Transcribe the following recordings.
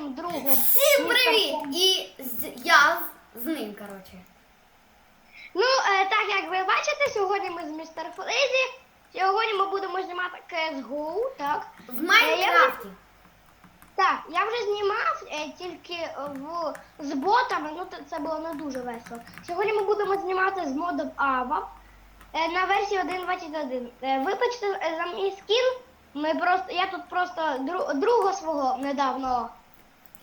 моїм другом. Всім привіт! І з- я з, з ним, коротше. Ну, е, так як ви бачите, сьогодні ми з містер Фрезі. Сьогодні ми будемо знімати CSGO, так? В Майнкрафті. Так, я вже знімав е, тільки в, з ботами, ну це- це було не дуже весело. Сьогодні ми будемо знімати з модом е, на версії 1.21. Е, вибачте е, за мій скін. Ми просто, я тут просто дру, друга свого недавно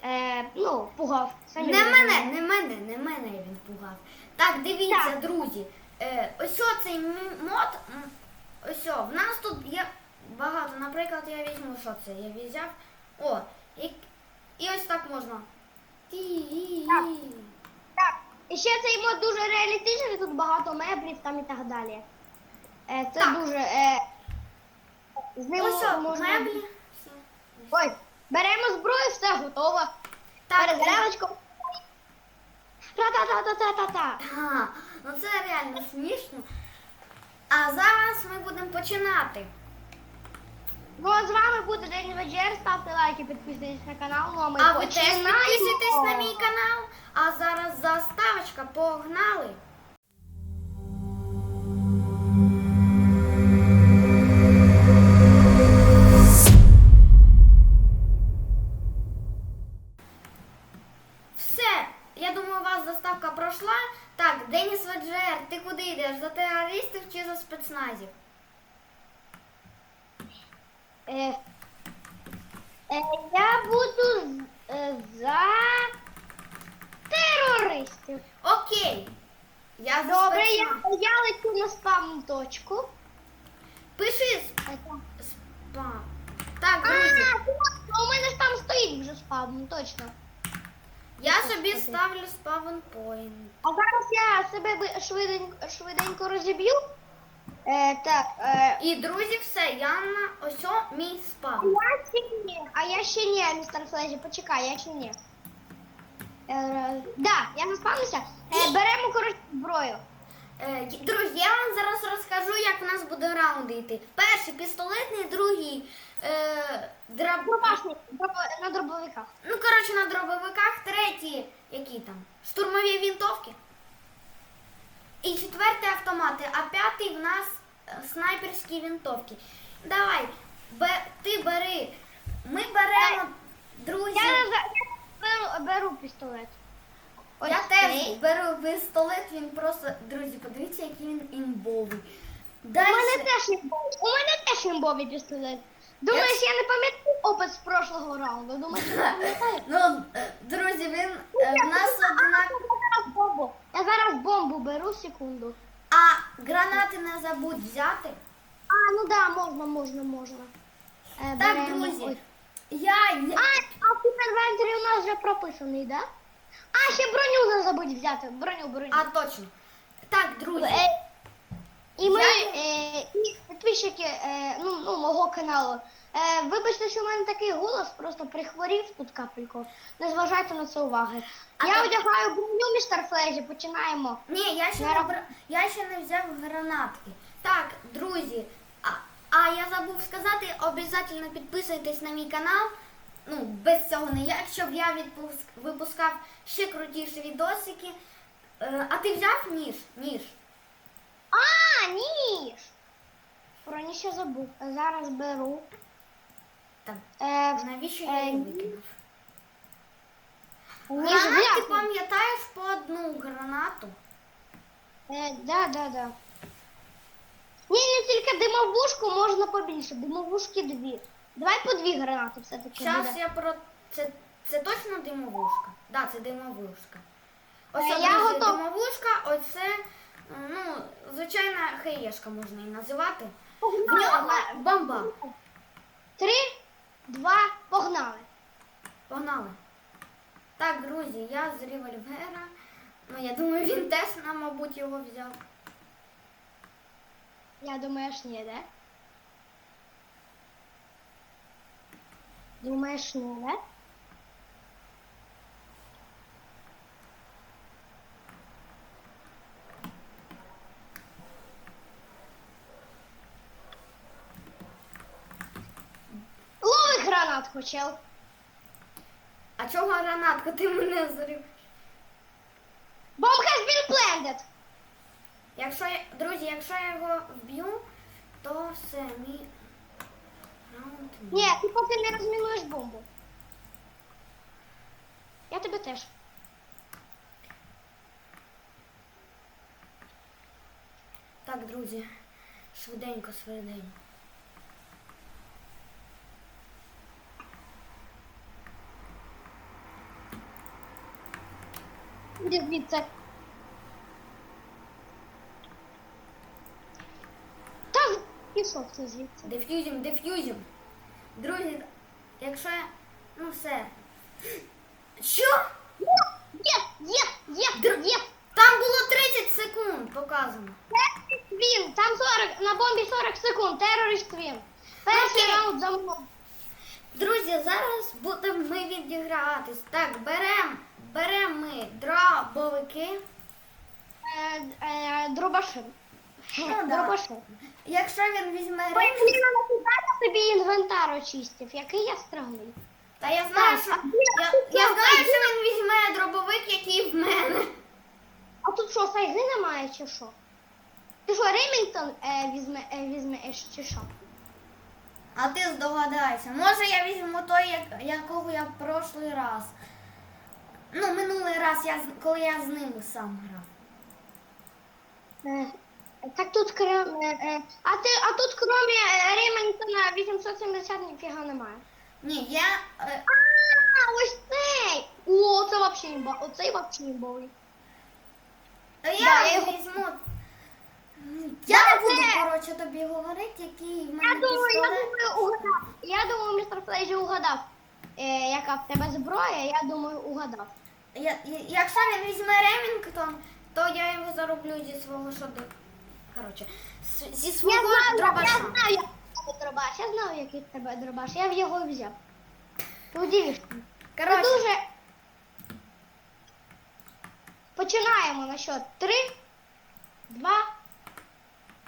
е, ну, пугав. Самі Не мене, розумієте. не мене, не мене він пугав. Так, дивіться, Так. друзі. Е, ось цей м- мод. м, Ось о, в нас тут є багато. Наприклад, я візьму, що це? Я взяв. О, і, і ось так можна. Ті- Так. Так, і ще цей мод дуже реалістичний, тут багато меблів там і так далі. Е, це Так. дуже. Е, з ним Ось о, можна. меблі. Все. Ой, беремо зброю, все готово. Перезарядочку. Та-та-та-та-та-та-та. Ага, ну це реально смішно. А зараз ми будемо починати. Ну а з вами буде День Вечер. Ставте лайки, підписуйтесь на канал. Ну а ми А ви теж починаємо. підписуйтесь на мій канал. А зараз заставочка, погнали. На спам точку. Пиши спам. Так, друзі. А, у мене ж там стоїть вже спам, ну, точно. Я собі ставлю спавн point. А зараз я себе швиденько, швиденько розіб'ю. Е, так, е, І друзі, все, я на ось о, мій спавн. я ще ні. А я ще ні, містер Флежі, почекай, я ще ні. Е, да, я наспавнився. Е, беремо, коротше, зброю. Е, друзі, я вам зараз розкажу, як у нас буде раунди йти. Перший пістолетний, другий е, дробо- на дробовиках. Ну, коротше, на дробовиках, третій, які там? Штурмові вінтовки. І четвертий автомати, а п'ятий в нас е, снайперські вінтовки. Давай, бе, ти бери. Ми беремо, друзі. Я, я беру, беру пістолет. Ось Я теж цей. беру пістолет, він просто, друзі, подивіться, який він імбовий. У Далі. мене теж імбовий. У мене теж імбовий пістолет. Думаєш, я не пам'ятаю опит з прошлого раунду? Думаєш, я не пам'ятаю? Ну, е, друзі, він е, в нас однак. Я зараз бомбу. Я зараз бомбу беру секунду. А гранати не забудь взяти. А, ну да, можна, можна, можна. Е, Так, беремо. друзі. Ой. Я, А, а в інвентарі у нас вже прописаний, да? А, ще броню не забудь взяти. Броню, броню. А точно. Так, друзі. Е, і ми, Я- е, і підписчики е, ну, ну, мого каналу. Е, вибачте, що в мене такий голос, просто прихворів тут капельку. Не зважайте на це уваги. А я так- одягаю броню, містер Флежі, починаємо. Ні, я ще, не бра... я ще не взяв гранатки. Так, друзі. А, а я забув сказати, обов'язково підписуйтесь на мій канал. Ну, без цього не як, щоб я відпуск... випускав ще крутіші відосики. Е, а ти взяв ніж? Ніж. А, ніж! Про ніж я забув. Зараз беру. Так, Е, навіщо я е, її викинув? ніж Гранати, взяти. пам'ятаєш по одну гранату? Е, да, да, да. Ні, не тільки димовушку, можна побільше. Димовушки дві. Давай по дві гранати все-таки. Зараз буде. я про це. Це точно димовушка? Так, да, це димовушка. Ось я друзі, готова. димовушка, оце, ну, звичайна хаєшка можна її називати. В Погнали. нього бомба. Три, два, погнали. Погнали. Так, друзі, я з револьвера. Ну, я думаю, він теж, мабуть, його взяв. Я думаєш, ні, да? Думаєш, ні, да? Лови гранат хочел. А чого гранатка? Ти мене взорив. Bomb has been planted. Якщо я, друзі, якщо я його вб'ю, то все, мій. Ні, ти поки не розмінуєш бомбу. Я тебе теж. Так, друзі, швиденько, швиденько. Іди звідси. Та пішов ти звідси. Деф'юзім, деф'юзім. Друзі, якщо я. Ну все. Що? Є, є, є, Др- є. Там було 30 секунд показано. Він, там 40, на бомбі 40 секунд, терорист він. Перший Окей. раунд за мною. Друзі, зараз будемо ми відіграватись. Так, беремо берем ми дробовики. Е, е, дробаши. Ну, да. Дробаши. Якщо він візьме Ой, рейс, блін, а нафіга собі інвентар очистив, який я странний. та я знаю, Так, що а я, тут я я знаю, що він візьме дробовик, який в мене. А тут що, сайги немає чи що? Ти що, Ремінгтон е, візьме, е, візьмеш чи що? А ти здогадайся. Може я візьму той, як, якого я в прошлий раз. Ну, минулий раз, я, з- коли я з ним сам грав. Е, так тут крім... Е, а, ти, а тут крім е, Ремінгтона 870 ніфіга немає. Ні, я. Е, А, ось цей! О, це вообще імба. Оцей вообще імбовий. та я, Да, я його- візьму. Я не буду, це- коротше, тобі говорити, який в Я мене думаю, я пістолет. думаю, угадав. Я думаю, містер Флейджі угадав. Е, яка в тебе зброя, я думаю, угадав. Я, я- якщо він візьме Ремінгтон, то я його зароблю зі свого шоду. Коротше, з- зі Я знаю, я, дробаша. я знаю, в тебе дробаш. Я знаю, який тебе дробаш. Я в його взяв. Ти удивишся. Коротше, дуже. Починаємо на счет три, два.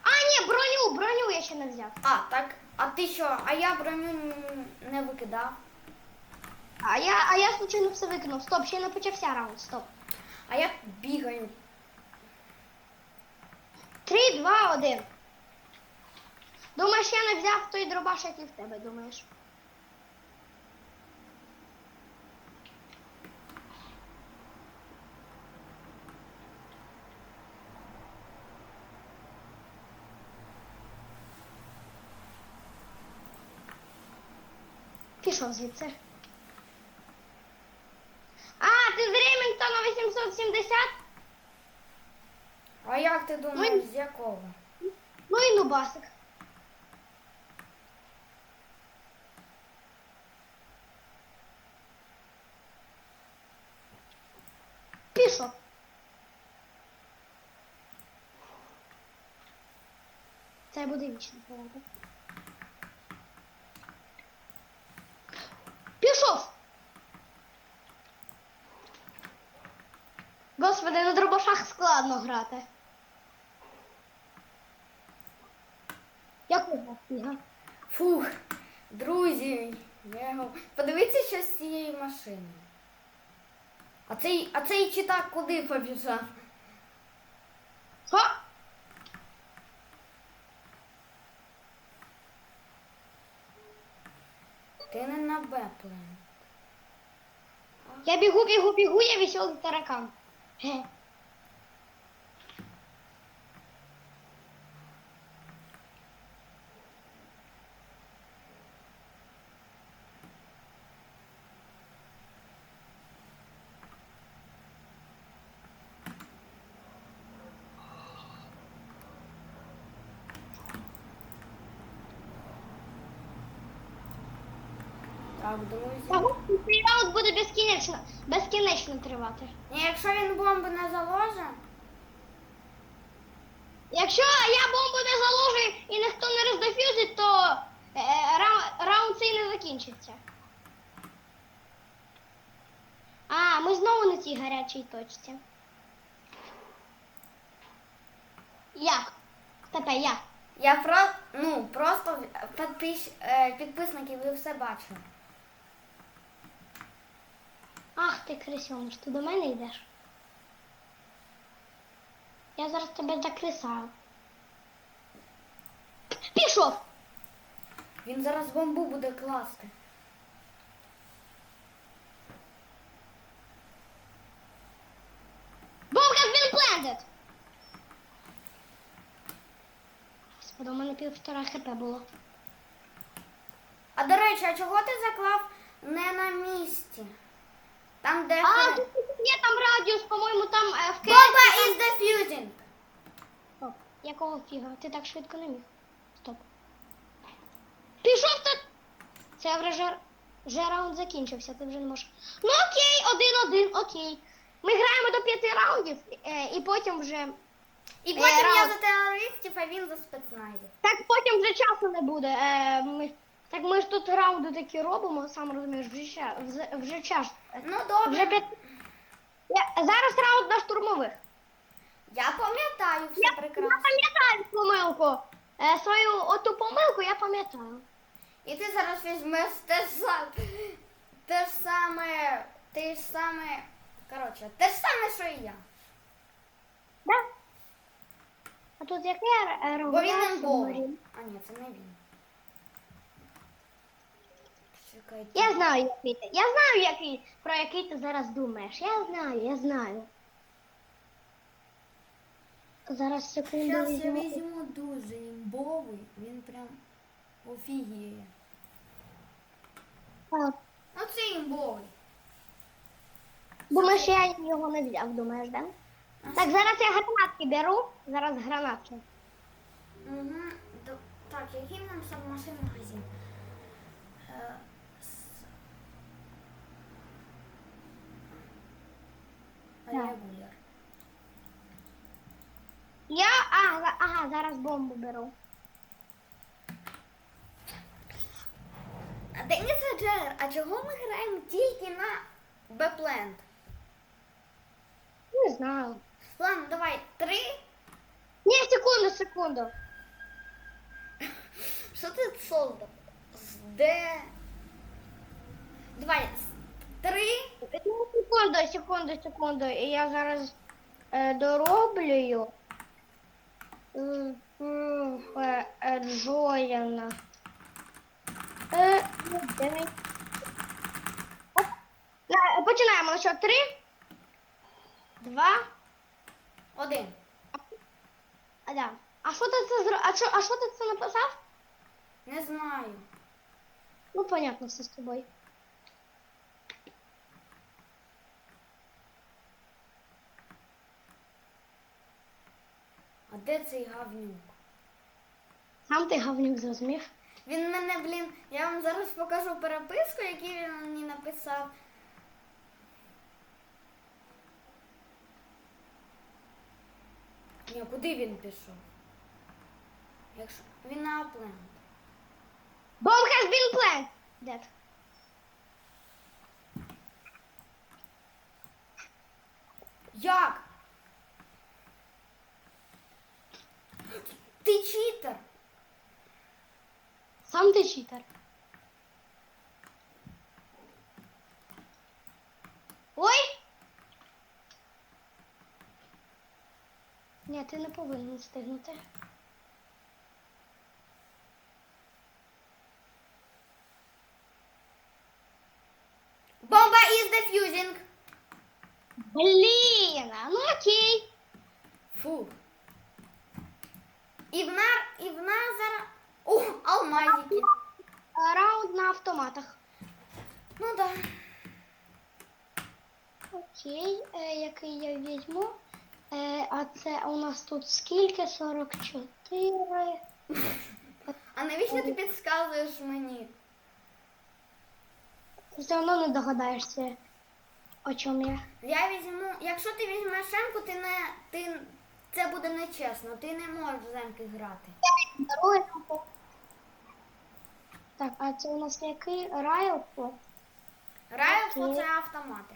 А, ні, броню, броню я ще не взяв. а, так, а ти що? А я броню не викидав. А я, а я случайно все викинув. Стоп, ще не почався раунд. Стоп. А я бігаю. Три, два, один. Думаєш, я не взяв той дробаш, який в тебе, думаєш? Пішов звідси. А, ти з Ремінгтона 870? А як ти думаєш, Ой. з якого? Ну і нубасик. Пішов. Це буде вічно правда. Пішов. Господи, на дробашах складно грати. Як? Фух, друзі, я. Подивіться, що з цієї машини. А цей, а цей читак куди побіжав? Ха! Ти не на Беплен. Я бігу, бігу, бігу, я веселий таракан. Так, друзі. Цей раунд буде безкінечно, безкінечно тривати. Ні, якщо він бомби не заложить, Якщо я бомбу не заложу і ніхто не роздефюзить, то е, ра- раунд цей не закінчиться. А, ми знову на цій гарячій точці. Як? Тепер як? я про, ну, просто підпис, е, підписники, ви все бачили. Ах ти крисьоныш, ти до мене йдеш? Я зараз тебе закрисаю. Пішов! Він зараз бомбу буде класти. Bomb has been planted! Господи, у мене півтора хп було. А до речі, а чого ти заклав не на місці? Там, де А, тут є там радіус, по-моєму, там е, в Бомба is defusing. Стоп. Якого фіга? Ти так швидко не міг. Стоп. Пішов ти! Це вже вже раунд закінчився, ти вже не можеш. Ну окей, один-один, окей. Ми граємо до п'яти раундів е, і потім вже. І Е, потім я раунд. за терористів, а він за спецназів. Так потім вже часу не буде. Е, ми... Так ми ж тут раунди такі робимо, сам розумієш, вже, ща- вже, вже час. Ну Вже добре, п'ять. Я... Зараз раунд на штурмових. я пам'ятаю все Я, я прекрасно. пам'ятаю помилку. Е, свою оту помилку я пам'ятаю. І ти зараз візьмеш те ж саме, те ж саме, те ж саме, коротше, те ж саме, що і я. Да? А тут яке Бо він. А ні, це не він. Я знаю, який ти. Я знаю, який, про який ти зараз думаєш. Я знаю, я знаю. Зараз секунду Зараз я візьму. візьму дуже імбовий, він прям офігіє. А, Ну це імбовий. Думаєш, я його не взяв, думаєш, да? Так, зараз я гранатки беру. Зараз гранатки. Угу. Так, який нам сабмашин магазин? Е, Регуляр. Я. Ага, ага, зараз бомбу беру. А Деніс Джер, а чого ми граємо тільки на Бепленд? Не знаю. Ладно, давай, три. Ні, секунду, секунду. Що ти солдат? З Де? Давай, з- три. Ну, Секунду, секунду, секунду. І я зараз е, дороблюю. М, е, е, Джояна. Е, ну, де він? Оп. На, Починаємо. Що, три? Два. Один. А, да. А що ти це зро... А що, а що ти це написав? Не знаю. Ну, понятно, все з тобою. А де цей гавнюк? Сам ти говнюк зрозумів. Він мене, блін, я вам зараз покажу переписку, яку він мені написав. Ні, куди він пішов? Якщо він на Апленд. Bomb has been planted. Dead. Як? Ти читер. Сам ти читер. Ой! Ні, ти не повинен встигнути. Бомба is defusing. Блін, а ну окей. Фу. І в нас, і в нас зараз. О, алмазики. Раунд на автоматах. Ну да. Окей, е, який я візьму. Е, а це у нас тут скільки? 44. А навіщо ти підказуєш мені? Все одно не догадаєшся, о чому я. Я візьму, якщо ти візьмеш Емку, ти не ти це буде нечесно. Ти не можеш з Емки грати. Так, а це у нас який Райлфо? Окей. це автомати.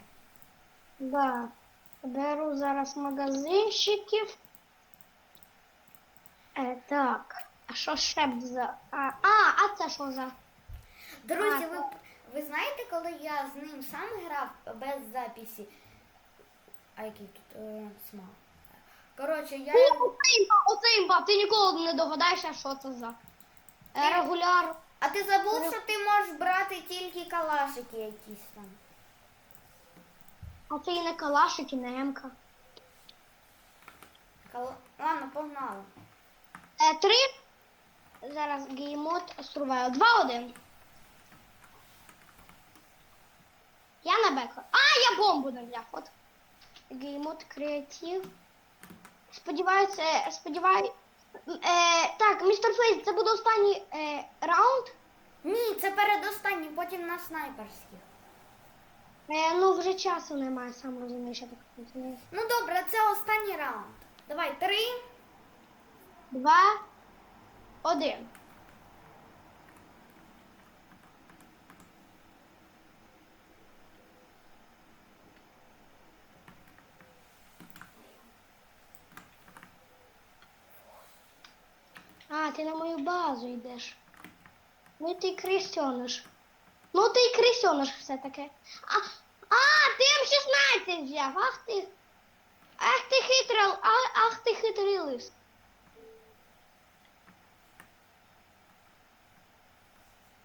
Да. Беру зараз магазинчиків. Е, так. А що ще б за. А, а, а це що за? Друзі, ви, ви знаєте, коли я з ним сам грав без записі? А який тут е, смак? Коротше, я. О, Оце імба, ти ніколи не догадаєшся, що це за. Е, Регуляр. А ти забув, що ти можеш брати тільки калашики якісь там. А це і не калашик, і не емка. Кала... Ладно, погнали. Е, три. Зараз геймод струваю. Два-один. Я на беко. А, я бомбу не взяв. От. Геймод креатив. Сподіваюся, сподіваюся. Е, так, містер Фейс, це буде останній е, раунд. Ні, це передостанній, потім на снайперських. Е, ну, вже часу немає, сам розумієш, я так розумію. Ну добре, це останній раунд. Давай, три. Два, один. А, ти на мою базу йдеш. Ну ти крестьониш. Ну ти крестьониш все таки. А, а, ти М16 взяв. Ах ти. Ах ти хитрий, ах, ах ти хитрий лис.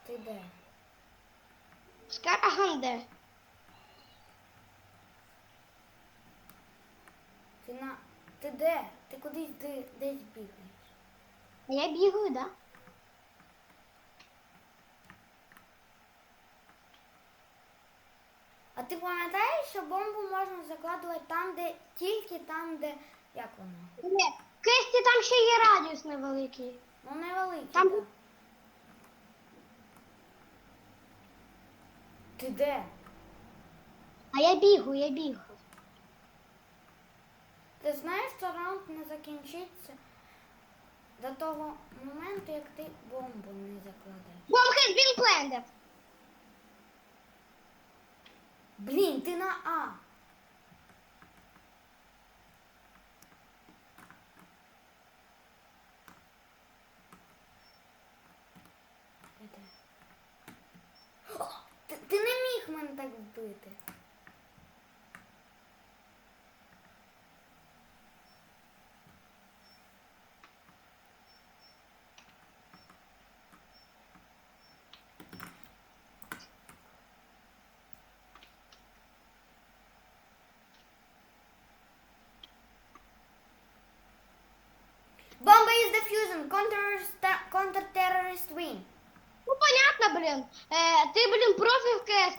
Ти де? Скараганде. Ти на. Ти де? Ти кудись де... десь бігаєш. Я бігаю, да? А ти пам'ятаєш, що бомбу можна закладувати там, де тільки там, де. Як воно? Ні. В кесті там ще є радіус невеликий. Ну невеликий. Там- да. Ти де? А я бігаю, я бігаю. Ти знаєш, що раунд не закінчиться до того моменту, як ти бомбу не закладеш. Has been planted. Блін, ти на А. Ти не міг мене так вбити. Бомба is defusing. Counter, counter-terrorist win. Ну, понятно, блін. Е, ти, блін, профі в кест.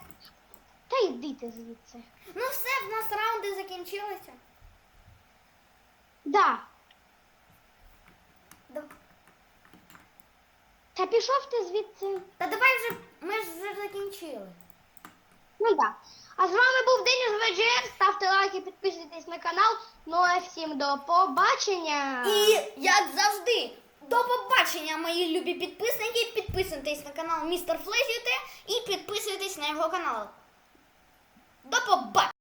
Та йди ти звідси. Ну все, в нас раунди закінчилися. Да. Да- Та пішов ти звідси. Та давай вже, ми ж вже закінчили. Ну да. А з вами був Деніс ВГР. Ставте лайки, підписуйтесь на канал. Ну а всім до побачення. І як завжди, до побачення, мої любі підписники. Підписуйтесь на канал Містер Флезіте і підписуйтесь на його канал. До побачення!